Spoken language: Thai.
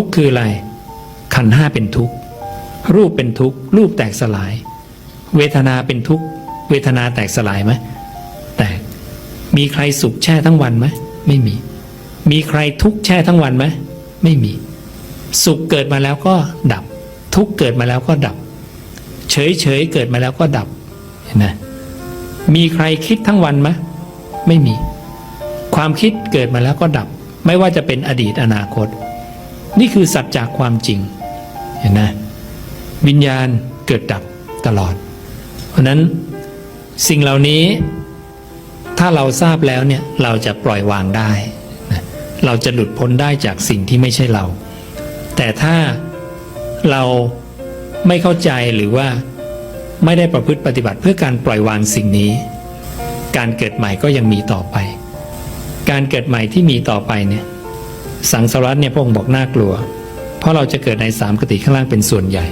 ทุกข์คืออะไร ขันห้าเป็นทุกข์ รูปเป็นทุกข์ รูปแตกสลาย เวทนาเป็นทุกข์ เวทนาแตกสลายไหมแตก มีใครสุขแช่ทั้งวันไหมไม่มี มีใครทุกข์แช่ทั้งวันไหมไม่มี สุขเกิดมาแล้วก็ดับ ทุกข์เกิดมาแล้วก็ดับ เฉยเฉยเกิดมาแล้วก็ดับ เห็นไหมมีใครคิดทั้งวันไหมไม่มี ความคิดเกิดมาแล้วก็ดับ ไม่ว่าจะเป็นอดีตอนาคต นี่คือสัจจากความจริง เห็นไหมวิญญาณเกิดดับตลอด เพราะนั้นสิ่งเหล่านี้ถ้าเราทราบแล้วเนี่ยเราจะปล่อยวางได้นะเราจะหลุดพ้นได้จากสิ่งที่ไม่ใช่เรา แต่ถ้าเราไม่เข้าใจหรือว่าไม่ได้ประพฤติปฏิบัติเพื่อการปล่อยวางสิ่งนี้ การเกิดใหม่ก็ยังมีต่อไป การเกิดใหม่ที่มีต่อไปเนี่ย สังสารัตเนี่ยพระองค์บอกน่ากลัว เพราะเราจะเกิดในสามกติข้างล่างเป็นส่วนใหญ่